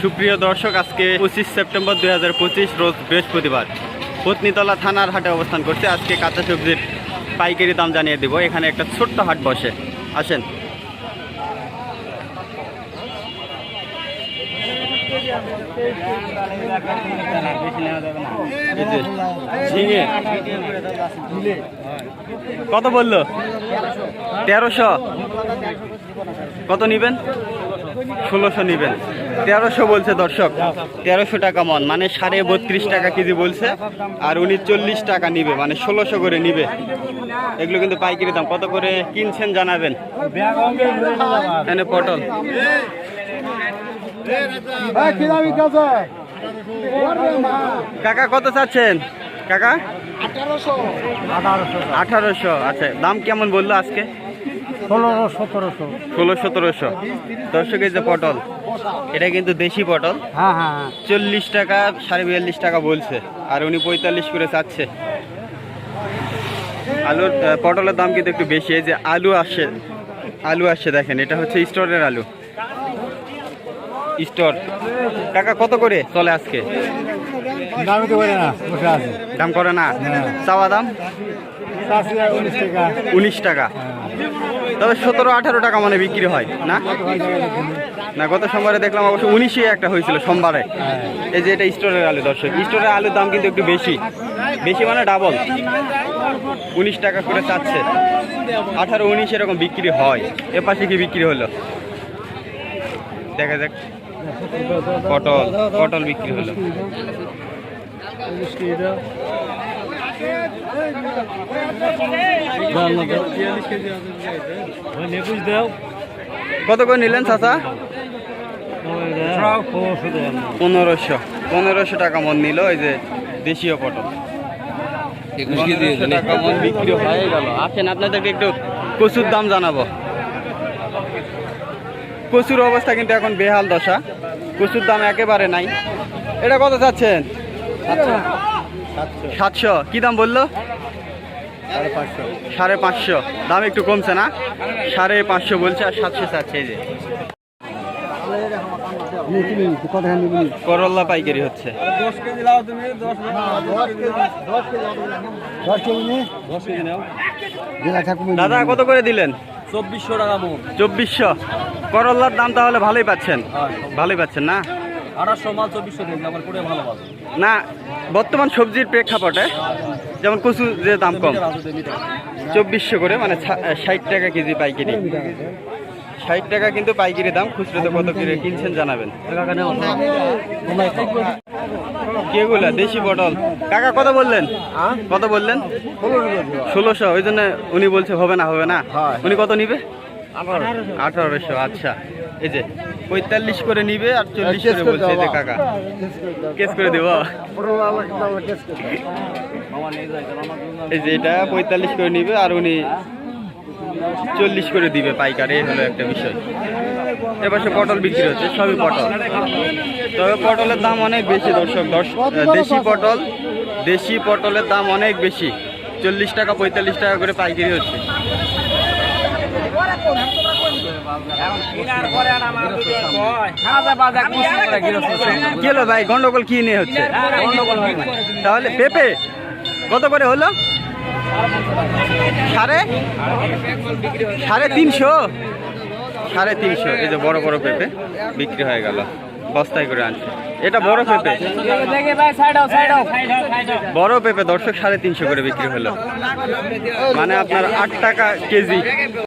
সুপ্রিয় দর্শক, আজকে পঁচিশ সেপ্টেম্বর দুই হাজার পঁচিশ, রোজ বৃহস্পতিবার। পত্নীতলা থানার হাটে অবস্থান করছে। আজকে কাঁচা সবজির পাইকারি দাম জানিয়ে দিব। এখানে একটা ছোট্ট হাট বসে। আসেন। কত বলল? তেরোশো। কত নিবেন? ষোলোশো নিবেন। তেরোশো বলছে দর্শক। তেরোশো টাকা মন। মানে সাড়ে বত্রিশ টাকা কেজি বলছে। আর উনি চল্লিশ টাকা নিবে। মানে ষোলোশো করে নিবে। এগুলো কিন্তু পাইকারি দাম। কত করে কিনছেন জানাবেন? এখানে পটল। কাকা কত চাচ্ছেন? কাকা? আঠারোশো। আচ্ছা দাম কেমন বলল আজকে? ষোলোশো সতেরোশো। ষোলো সতেরোশো। যে পটল। এটা কিন্তু দেশি পটল। হ্যাঁ হ্যাঁ হ্যাঁ। চল্লিশ টাকা সাড়ে বিয়াল্লিশ টাকা বলছে। আর উনি পঁয়তাল্লিশ করে চাচ্ছে। আলুর পটলের দাম কিন্তু একটু বেশি। এই যে আলু আসছে আলু আসছে দেখেন এটা হচ্ছে স্টোরের আলু। স্টোর। টাকা কত করে চলে আজকে? দামি করে না বসে আছে। দাম করে না। চাওয়া দাম? উনিশ টাকা। উনিশ টাকা। তবে সতেরো, আঠারো টাকা মানে বিক্রি হয়, না? না, গত সোমবারে দেখলাম অবশ্য উনিশে একটা হয়েছিল সোমবারে। এই যে এটা স্টোরের আলু, দর্শক। স্টোরের আলুর দাম কিন্তু একটু বেশি। বেশি মানে ডাবল উনিশ টাকা করে চাচ্ছে। আঠারো, উনিশ এরকম বিক্রি হয়। এ পাশে কি বিক্রি হলো? দেখা যাক। পটল। পটল বিক্রি হলো। কত করে নিলেন চাচা? পনেরোশো। পনেরোশো টাকা মন নিল ওই যে দেশীয় পটল। পনেরোশো টাকা মন বিক্রি হয়ে গেল। আসেন আপনাদেরকে একটু কচুর দাম জানাব। কচুর অবস্থা কিন্তু এখন বেহাল দশা। কচুর দাম একেবারে নাই। এটা কত চাচ্ছেন? সাতশো। কি দাম বলল? সাড়ে পাঁচশো। দাম একটু কমছে না? সাড়ে পাঁচশো বলছে আর সাতশো চাচ্ছে এই যে। করল্লা পাইকারি হচ্ছে। দাদা কত করে দিলেন? চব্বিশশো টাকা চব্বিশশো। করল্লার দাম তাহলে ভালোই পাচ্ছেন। হ্যাঁ। ভালোই পাচ্ছেন না? আঠাশশো মাল চব্বিশশো দিন আমার করে ভালো পাবে না বর্তমান সবজির প্রেক্ষাপটে যেমন কচু যে দাম কম চব্বিশশো করে মানে ষাট টাকা কেজি পাইকারি। ষাট টাকা কিন্তু পাইকারি দাম খুচরোতে কত করে কিনছেন জানাবেন। কেগুলা দেশি পটল। কাকা কত বললেন? কত বললেন? ষোলোশো ওই জন্য উনি বলছে হবে না হবে না। উনি কত নিবে? আঠারোশো আচ্ছা। এই যে পঁয়তাল্লিশ করে নিবে, আর চল্লিশ করে বলছে যে কাকা। কেস করে দেব? এই যে এটা পঁয়তাল্লিশ করে নিবে, আর উনি চল্লিশ করে দিবে পাইকার হলো একটা বিষয়। এবার সে পটল বিক্রি হচ্ছে, সবই পটল। তবে পটলের দাম অনেক বেশি, দর্শক দর্শ- দেশি পটল, দেশি পটলের দাম অনেক বেশি। চল্লিশ টাকা, পঁয়তাল্লিশ টাকা করে পাইকারি হচ্ছে। ভাই গন্ডগোল কি নিয়ে হচ্ছে? তাহলে পেঁপে কত করে হলো? সাড়ে? সাড়ে তিনশো? সাড়ে তিনশো এই যে বড় বড় পেঁপে বিক্রি হয়ে গেল বস্তায় করে আনছে। এটা বড় পেঁপে? বড় পেঁপে দর্শক সাড়ে তিনশো করে বিক্রি হলো। মানে আপনার আট টাকা কেজি।